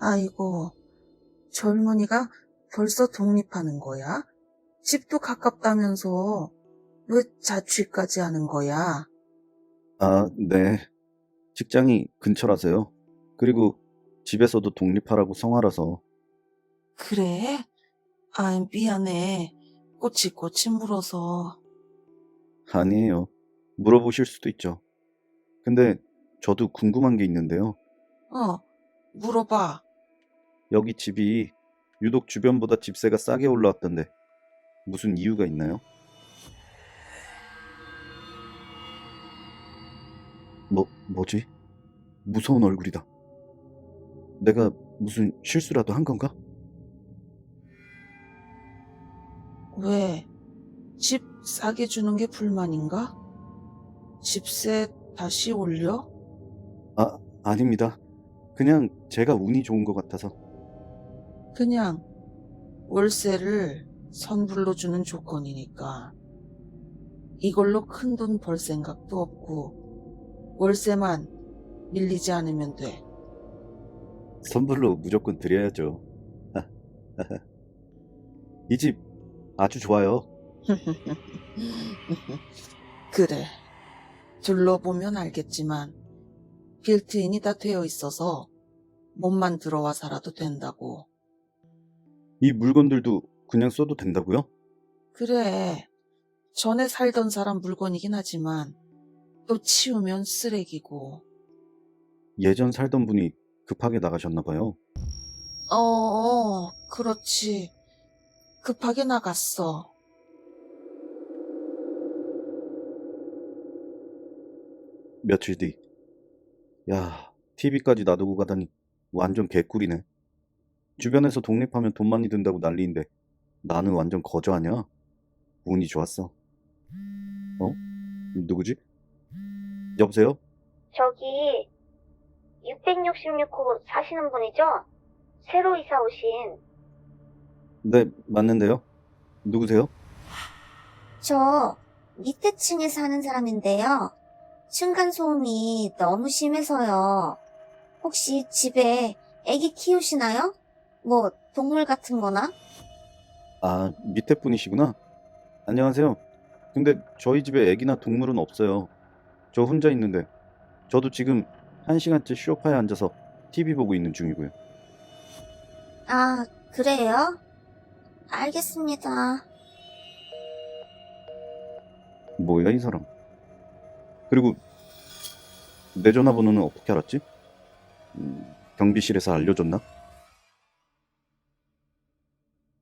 아이고, 젊은이가 벌써 독립하는 거야? 집도 가깝다면서 왜 자취까지 하는 거야? 아, 네. 직장이 근처라서요. 그리고 집에서도 독립하라고 성화라서. 그래? 아, 미안해. 꼬치꼬치 물어서. 아니에요. 물어보실 수도 있죠. 근데 저도 궁금한 게 있는데요. 어, 물어봐. 여기 집이 유독 주변보다 집세가 싸게 올라왔던데 무슨 이유가 있나요? 뭐, 뭐지? 무서운 얼굴이다. 내가 무슨 실수라도 한 건가? 왜? 집 싸게 주는 게 불만인가? 집세 다시 올려? 아, 아닙니다. 그냥 제가 운이 좋은 것 같아서. 그냥 월세를 선불로 주는 조건이니까. 이걸로 큰 돈 벌 생각도 없고, 월세만 밀리지 않으면 돼. 선불로 무조건 드려야죠. 이 집 아주 좋아요. 그래. 둘러보면 알겠지만, 빌트인이 다 되어 있어서 몸만 들어와 살아도 된다고. 이 물건들도 그냥 써도 된다고요? 그래. 전에 살던 사람 물건이긴 하지만, 또 치우면 쓰레기고. 예전 살던 분이 급하게 나가셨나 봐요. 어, 어, 그렇지. 급하게 나갔어. 며칠 뒤. 야, TV까지 놔두고 가다니 완전 개꿀이네. 주변에서 독립하면 돈 많이 든다고 난리인데 나는 완전 거저 아냐? 운이 좋았어. 어? 누구지? 여보세요? 저기 666호 사시는 분이죠? 새로 이사 오신 네, 맞는데요. 누구세요? 저 밑에 층에 사는 사람인데요. 층간 소음이 너무 심해서요. 혹시 집에 애기 키우시나요? 뭐 동물 같은 거나? 아, 밑에 분이시구나. 안녕하세요. 근데 저희 집에 애기나 동물은 없어요. 저 혼자 있는데. 저도 지금 한 시간째 쇼파에 앉아서 TV 보고 있는 중이고요. 아, 그래요? 알겠습니다. 뭐야, 이 사람. 그리고 내 전화번호는 어떻게 알았지? 음, 경비실에서 알려줬나?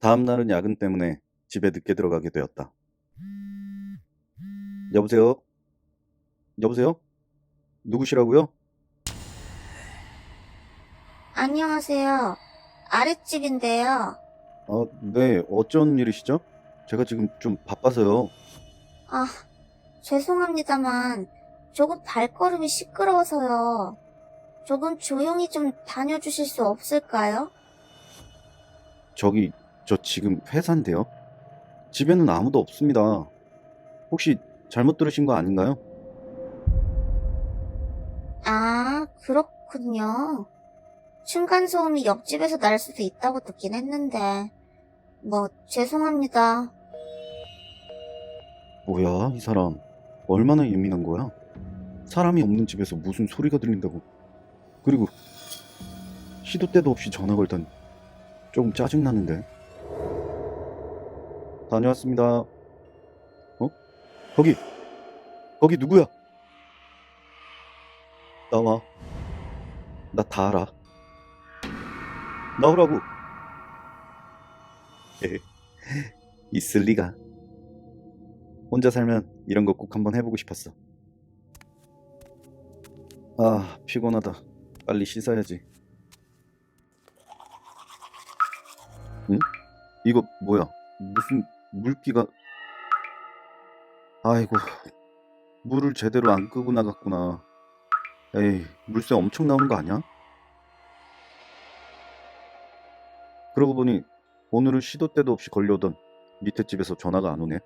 다음 날은 야근 때문에 집에 늦게 들어가게 되었다. 여보세요? 여보세요? 누구시라고요? 안녕하세요. 아랫집인데요. 아, 네, 어쩐 일이시죠? 제가 지금 좀 바빠서요. 아, 죄송합니다만, 조금 발걸음이 시끄러워서요. 조금 조용히 좀 다녀주실 수 없을까요? 저기, 저 지금 회사인데요. 집에는 아무도 없습니다. 혹시 잘못 들으신 거 아닌가요? 아, 그렇군요. 층간소음이 옆집에서 날 수도 있다고 듣긴 했는데, 뭐, 죄송합니다. 뭐야, 이 사람. 얼마나 예민한 거야? 사람이 없는 집에서 무슨 소리가 들린다고. 그리고, 시도 때도 없이 전화 걸다니. 조금 짜증나는데. 다녀왔습니다. 어? 거기! 거기 누구야? 나와. 나 다 알아. 나오라고. 에, 있을 리가. 혼자 살면 이런 거 꼭 한번 해보고 싶었어. 아, 피곤하다. 빨리 씻어야지. 응? 이거 뭐야? 무슨 물기가... 아이고, 물을 제대로 안 끄고 나갔구나. 에이, 물새 엄청 나오는 거 아니야? 그러고 보니 오늘은 시도 때도 없이 걸려오던 밑에 집에서 전화가 안 오네.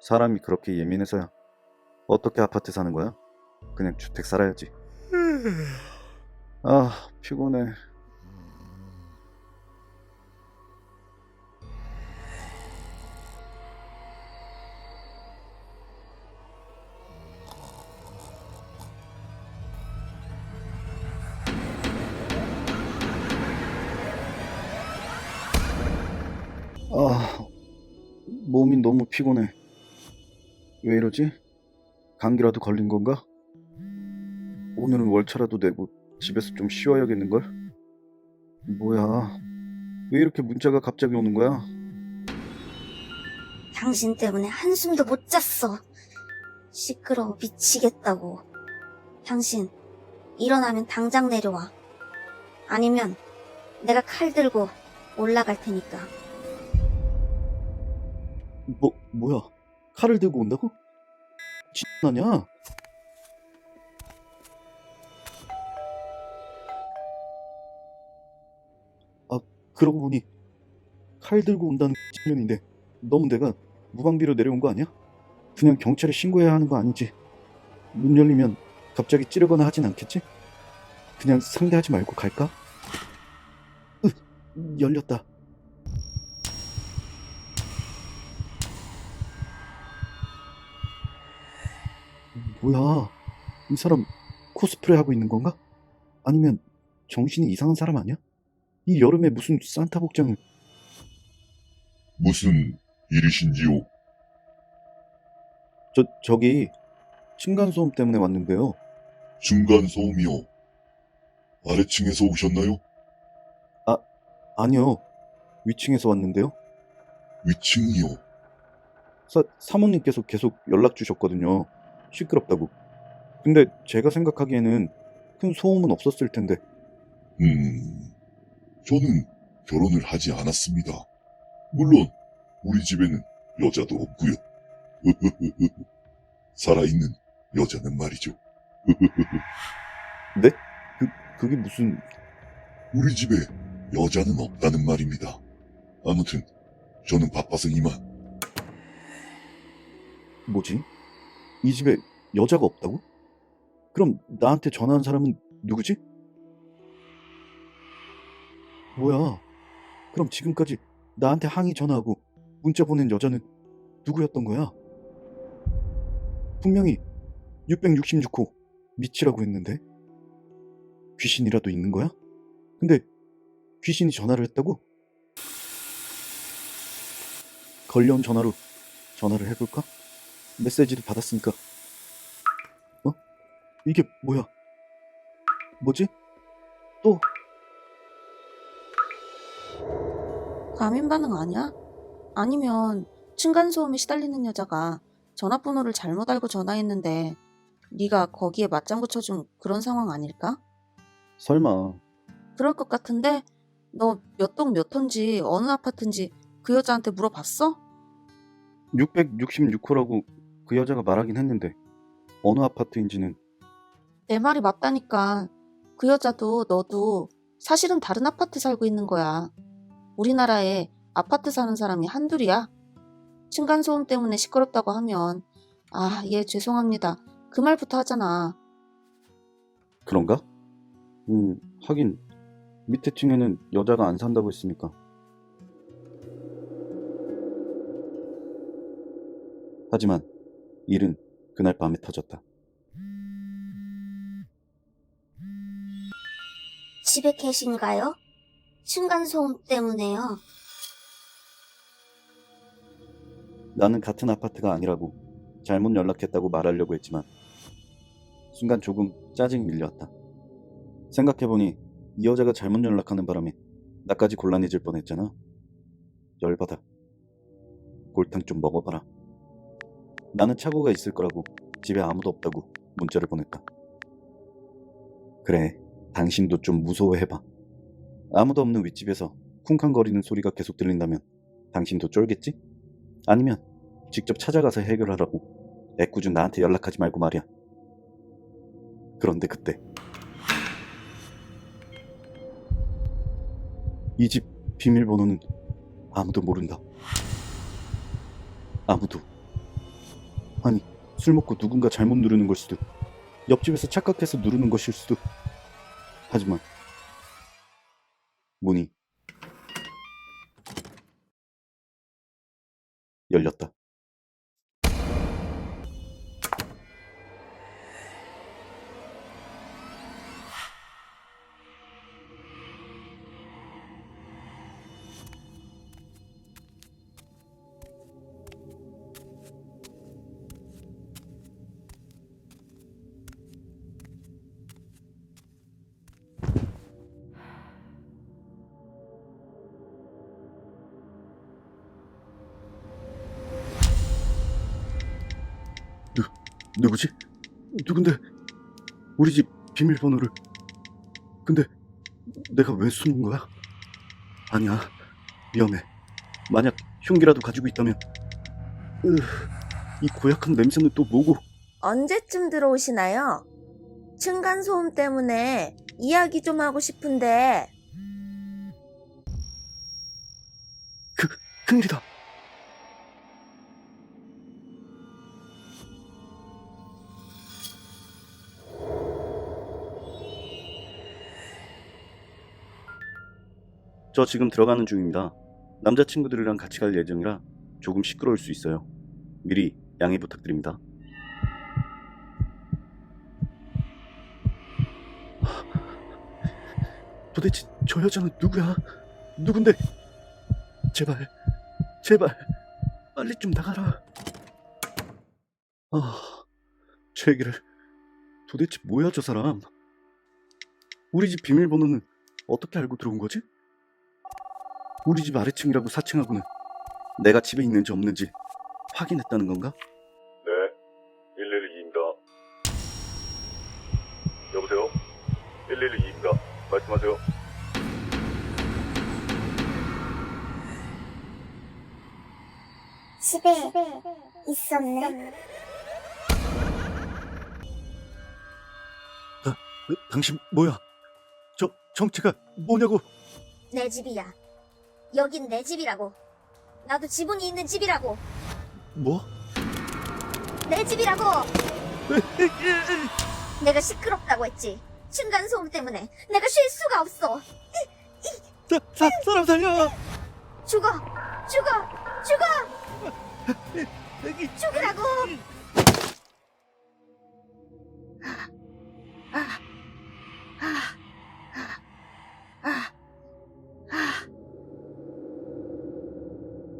사람이 그렇게 예민해서야 어떻게 아파트 사는 거야? 그냥 주택 살아야지. 아, 피곤해. 너무 피곤해. 왜 이러지? 감기라도 걸린 건가? 오늘은 월차라도 내고 집에서 좀 쉬어야겠는걸? 뭐야? 왜 이렇게 문자가 갑자기 오는 거야? 당신 때문에 한숨도 못 잤어. 시끄러워 미치겠다고. 당신, 일어나면 당장 내려와. 아니면 내가 칼 들고 올라갈 테니까. 뭐, 뭐야? 칼을 들고 온다고? 진짜냐? 아, 그러고 보니 칼 들고 온다는 측면인데 너무 내가 무방비로 내려온 거 아니야? 그냥 경찰에 신고해야 하는 거 아니지? 문 열리면 갑자기 찌르거나 하진 않겠지? 그냥 상대하지 말고 갈까? 으, 열렸다. 뭐야? 이 사람 코스프레 하고 있는 건가? 아니면 정신이 이상한 사람 아니야? 이 여름에 무슨 산타 복장을 무슨 일이신지요? 저 저기 층간 소음 때문에 왔는데요. 중간 소음이요. 아래층에서 오셨나요? 아니요. 위층에서 왔는데요. 위층이요. 사, 사모님께서 계속 연락 주셨거든요. 시끄럽다고. 근데 제가 생각하기에는 큰 소음은 없었을 텐데. 음, 저는 결혼을 하지 않았습니다. 물론 우리 집에는 여자도 없고요. 살아있는 여자는 말이죠. 네? 그 그게 무슨 우리 집에 여자는 없다는 말입니다. 아무튼 저는 바빠서 이만. 뭐지? 이 집에 여자가 없다고? 그럼 나한테 전화한 사람은 누구지? 뭐야? 그럼 지금까지 나한테 항의 전화하고 문자 보낸 여자는 누구였던 거야? 분명히 666호 미치라고 했는데 귀신이라도 있는 거야? 근데 귀신이 전화를 했다고? 걸려온 전화로 전화를 해볼까? 메시지도 받았으니까. 어? 이게 뭐야? 뭐지? 또 과민 반응 아니야? 아니면 층간소음에 시달리는 여자가 전화번호를 잘못 알고 전화했는데 네가 거기에 맞장구 쳐준 그런 상황 아닐까? 설마 그럴 것 같은데 너 몇 동몇 호인지 어느 아파트인지 그 여자한테 물어봤어? 666호라고 그 여자가 말하긴 했는데 어느 아파트인지는 내 말이 맞다니까. 그 여자도 너도 사실은 다른 아파트 살고 있는 거야. 우리나라에 아파트 사는 사람이 한둘이야. 층간소음 때문에 시끄럽다고 하면 아, 예, 죄송합니다. 그 말부터 하잖아. 그런가? 음, 하긴 밑에 층에는 여자가 안 산다고 했으니까. 하지만 일은 그날 밤에 터졌다. 집에 계신가요? 층간소음 때문에요. 나는 같은 아파트가 아니라고 잘못 연락했다고 말하려고 했지만 순간 조금 짜증이 밀려왔다. 생각해보니 이 여자가 잘못 연락하는 바람에 나까지 곤란해질 뻔했잖아. 열받아. 골탕 좀 먹어봐라. 나는 착오가 있을 거라고 집에 아무도 없다고 문자를 보냈다. 그래, 당신도 좀 무서워해봐. 아무도 없는 윗집에서 쿵쾅거리는 소리가 계속 들린다면 당신도 쫄겠지? 아니면 직접 찾아가서 해결하라고 애꿎은 나한테 연락하지 말고 말이야. 그런데 그때 이 집 비밀번호는 아무도 모른다. 아무도. 아니, 술 먹고 누군가 잘못 누르는 걸 수도. 옆집에서 착각해서 누르는 것일 수도. 하지만 문이 열렸다. 누구지? 누군데? 우리 집 비밀번호를. 근데 내가 왜 숨은 거야? 아니야. 위험해. 만약 흉기라도 가지고 있다면. 으, 이 고약한 냄새는 또 뭐고? 언제쯤 들어오시나요? 층간소음 때문에 이야기 좀 하고 싶은데 큰일이다. 저 지금 들어가는 중입니다. 남자친구들이랑 같이 갈 예정이라 조금 시끄러울 수 있어요. 미리 양해 부탁드립니다. 도대체 저 여자는 누구야? 누군데? 제발, 제발, 빨리 좀 나가라. 아, 저 얘기를. 도대체 뭐야, 저 사람? 우리 집 비밀번호는 어떻게 알고 들어온 거지? 우리 집 아래층이라고 사칭하고는 내가 집에 있는지 없는지 확인했다는 건가? 네, 112입니다. 여보세요? 112입니다. 말씀하세요. 집에 있었네. 어, 당신 뭐야? 저 정체가 뭐냐고? 내 집이야. 여긴 내 집이라고. 나도 지분이 있는 집이라고. 뭐? 내 집이라고. 내가 시끄럽다고 했지. 층간 소음 때문에 내가 쉴 수가 없어. 사, 사, 사람 살려! 죽어, 죽어, 죽어. 죽으라고.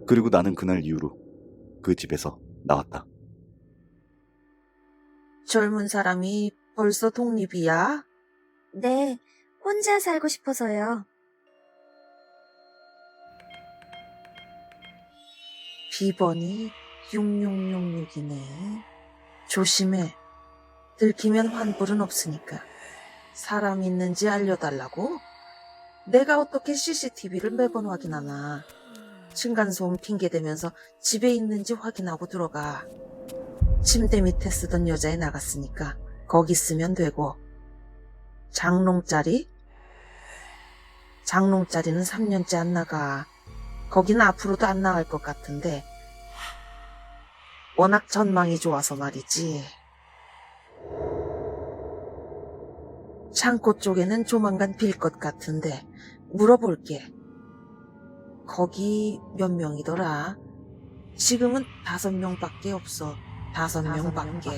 그리고 나는 그날 이후로 그 집에서 나왔다. 젊은 사람이 벌써 독립이야? 네, 혼자 살고 싶어서요. 비번이 6666이네. 조심해. 들키면 환불은 없으니까. 사람 있는지 알려달라고? 내가 어떻게 CCTV를 매번 확인하나. 층간소음 핑계대면서 집에 있는지 확인하고 들어가. 침대 밑에 쓰던 여자애 나갔으니까 거기 쓰면 되고. 장롱짜리? 장롱짜리는 3년째 안 나가. 거긴 앞으로도 안 나갈 것 같은데. 워낙 전망이 좋아서 말이지. 창고 쪽에는 조만간 빌 것 같은데 물어볼게. 거기 몇 명이더라? 지금은 다섯 명밖에 없어. 다섯 명밖에.